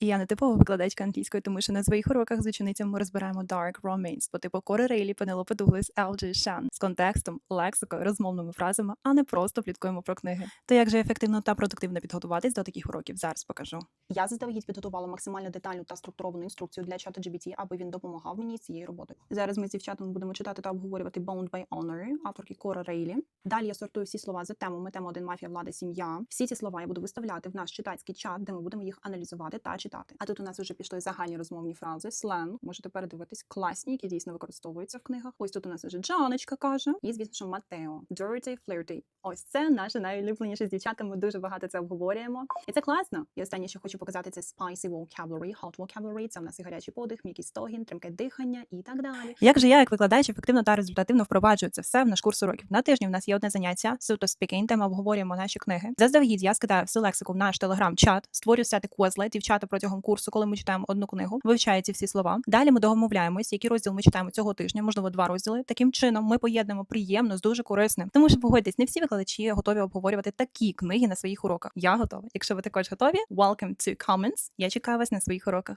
І я не типова викладачка англійської, тому що на своїх уроках з ученицями ми розбираємо dark romance по типу Кори Рейлі, Пенелопи Дуглас, Елджі Шан з контекстом, лексикою, розмовними фразами, а не просто пліткуємо про книги. То як же ефективно та продуктивно підготуватись до таких уроків? Зараз покажу. Я заздалегідь підготувала максимально детальну та структуровану інструкцію для чата GPT, аби він допомагав мені з цією роботою. Зараз ми з дівчатами будемо читати та обговорювати Bound by Honor авторки Кора Рейлі. Далі я сортую всі слова за темами. Тема 1 мафія, влада, сім'я. Всі ці слова я буду виставляти в наш читацький чат, де ми будемо їх аналізувати та читати. А тут у нас вже пішли загальні розмовні фрази, сленг. Можете передивитись класні, які дійсно використовуються в книгах. Ось тут у нас вже Джаночка каже, і звісно, що Матео. Dirty, flirty. Ось це наше найулюбленіше з дівчатами. Дуже багато це обговорюємо. І це класно. І останнє, що хочу показати, це spicy vocabulary, hot vocabulary. Це в нас і гарячий подих, м'який стогін, тримке дихання і так далі. Як же я, як викладач, ефективно та результативно впроваджую це все в наш курс уроків? На тижні в нас є одне заняття, суто speaking, де ми обговорюємо наші книги. Заздалегідь я скидаю всю лексику в наш телеграм-чат, створюю сети Quizlet, дівчата протягом курсу, коли ми читаємо одну книгу, вивчають ці всі слова. Далі ми домовляємось, який розділ ми читаємо цього тижня, можливо, два розділи. Таким чином ми поєднуємо приємно з дуже корисним. Тому що погодьтесь, не всі викладачі готові обговорювати такі книги на своїх уроках. Я готова. Якщо ви також готові, welcome to comments. Я чекаю вас на своїх уроках.